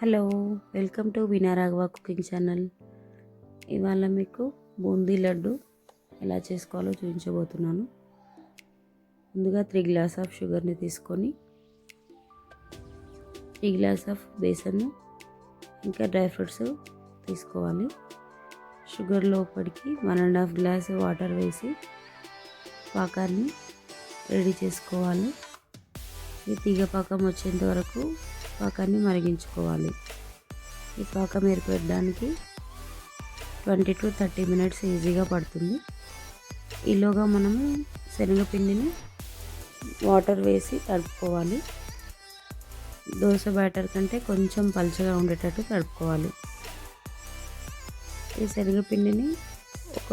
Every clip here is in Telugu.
Hello welcome to Vinaraghava cooking channel. ఇవాళ మీకు బూందీ లడ్డు ఎలా చేసుకోవాలో చూపించబోతున్నాను. ముందుగా త్రీ గ్లాస్ ఆఫ్ షుగర్ని తీసుకొని త్రీ గ్లాస్ ఆఫ్ బేసన్ ఇంకా డ్రై ఫ్రూట్స్ తీసుకోవాలి. షుగర్ లోపలికి one and half glass water వేసి పాకాన్ని రెడీ చేసుకోవాలి. ఈ తీగ పాకం వచ్చేంత వరకు పాకాన్ని మరిగించుకోవాలి. ఈ పాకం ఏర్పడడానికి ట్వంటీ టు థర్టీ మినిట్స్ ఈజీగా పడుతుంది. ఈలోగా మనము శనగపిండిని వాటర్ వేసి తడుపుకోవాలి. దోశ బ్యాటర్ కంటే కొంచెం పలుచగా ఉండేటట్టు తడుపుకోవాలి. ఈ శనగపిండిని ఒక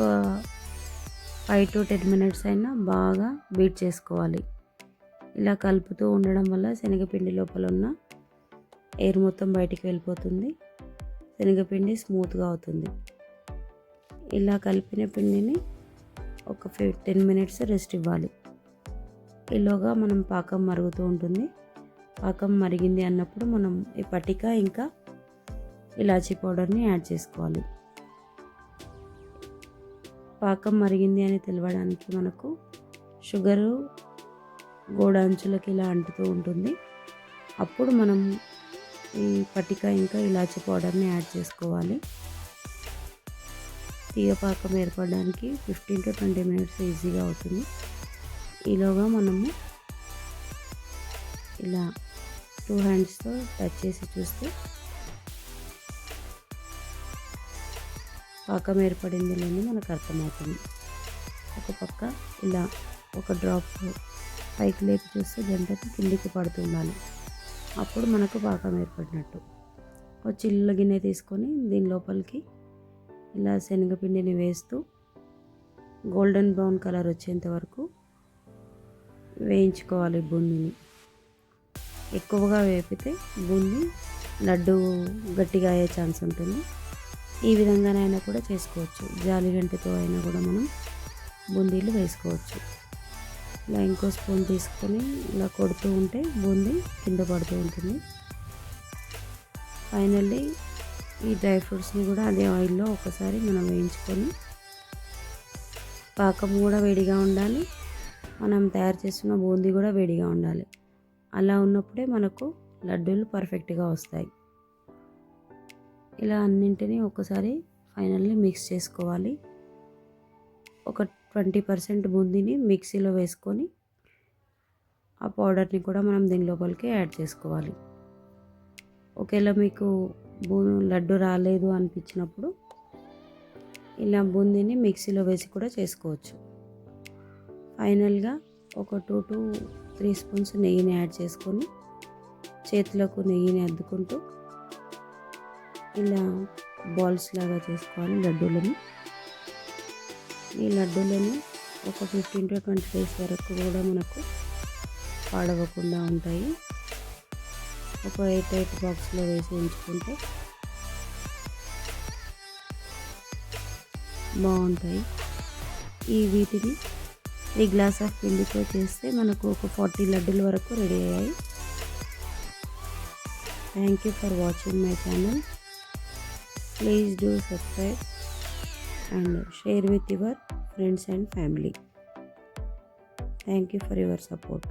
ఫైవ్ టు టెన్ మినిట్స్ అయినా బాగా బీట్ చేసుకోవాలి. ఇలా కలుపుతూ ఉండడం వల్ల శనగపిండి లోపల ఉన్న ఎయిర్ మొత్తం బయటికి వెళ్ళిపోతుంది. శనగపిండి స్మూత్గా అవుతుంది. ఇలా కలిపిన పిండిని ఒక ఫిఫ్ టెన్ మినిట్స్ రెస్ట్ ఇవ్వాలి. ఈలోగా మనం పాకం మరుగుతూ ఉంటుంది. పాకం మరిగింది అన్నప్పుడు మనం ఈ పటిక ఇంకా ఇలాచీ పౌడర్ని యాడ్ చేసుకోవాలి. పాకం మరిగింది అని తెలవడానికి మనకు షుగరు గోడ అంచులకి ఇలా అంటుతూ ఉంటుంది. అప్పుడు మనం ఈ పటిక ఇంకా ఇలాచి పౌడర్ని యాడ్ చేసుకోవాలి. తీగ పాకం ఏర్పడడానికి ఫిఫ్టీన్ టు ట్వంటీ మినిట్స్ ఈజీగా అవుతుంది. ఈలోగా మనము ఇలా టూ హ్యాండ్స్తో టచ్ చేసి చూస్తే పాకం ఏర్పడింది లేని మనకు అర్థమవుతుంది. ఒక పక్క ఇలా ఒక డ్రాప్ పైకి లేపి చూస్తే గంటకి కిందికి పడుతుండాలి. అప్పుడు మనకు పాకం ఏర్పడినట్టు. ఒక చిల్ల గిన్నె తీసుకొని దీని లోపలికి ఇలా శనగపిండిని వేస్తూ గోల్డెన్ బ్రౌన్ కలర్ వచ్చేంత వరకు వేయించుకోవాలి బూందీని. ఎక్కువగా వేపితే బూంది లడ్డు గట్టిగా అయ్యే ఛాన్స్ ఉంటుంది. ఈ విధంగానైనా కూడా చేసుకోవచ్చు. జాలి గంటతో అయినా కూడా మనం బూందీలు వేసుకోవచ్చు. ఇలా ఇంకో స్పూన్ తీసుకొని ఇలా కొడుతూ ఉంటే బూందీ కింద పడుతూ ఉంటుంది. ఫైనల్లీ ఈ డ్రై ఫ్రూట్స్ని కూడా అదే ఆయిల్లో ఒకసారి మనం వేయించుకొని పాకం కూడా వేడిగా ఉండాలి. మనం తయారు చేస్తున్న బూందీ కూడా వేడిగా ఉండాలి. అలా ఉన్నప్పుడే మనకు లడ్డూలు పర్ఫెక్ట్గా వస్తాయి. ఇలా అన్నింటినీ ఒకసారి ఫైనల్లీ మిక్స్ చేసుకోవాలి. ఒక ట్వంటీ పర్సెంట్ బూందీని మిక్సీలో వేసుకొని ఆ పౌడర్ని కూడా మనం దీని లోపలికి యాడ్ చేసుకోవాలి. ఒకవేళ మీకు బూ లడ్డు రాలేదు అనిపించినప్పుడు ఇలా బూందీని మిక్సీలో వేసి కూడా చేసుకోవచ్చు. ఫైనల్గా ఒక టూ టు త్రీ స్పూన్స్ నెయ్యిని యాడ్ చేసుకొని చేతులకు నెయ్యిని అద్దుకుంటూ ఇలా బాల్స్ లాగా చేసుకోవాలి లడ్డూలని. ఈ లడ్డూలను ఒక ఫిఫ్టీన్ టు ట్వంటీ డేస్ వరకు కూడా మనకు పాడవకుండా ఉంటాయి. ఒక ఎయిట్ ఎయిట్ బాక్స్లో వేసి ఉంచుకుంటే బాగుంటాయి. ఈ వీటిని త్రీ గ్లాస్ ఆఫ్ పిండితో చేస్తే మనకు ఒక ఫార్టీ లడ్డుల వరకు రెడీ అయ్యాయి. Thank you for watching my channel please do subscribe and share with your friends and family. Thank you for your support.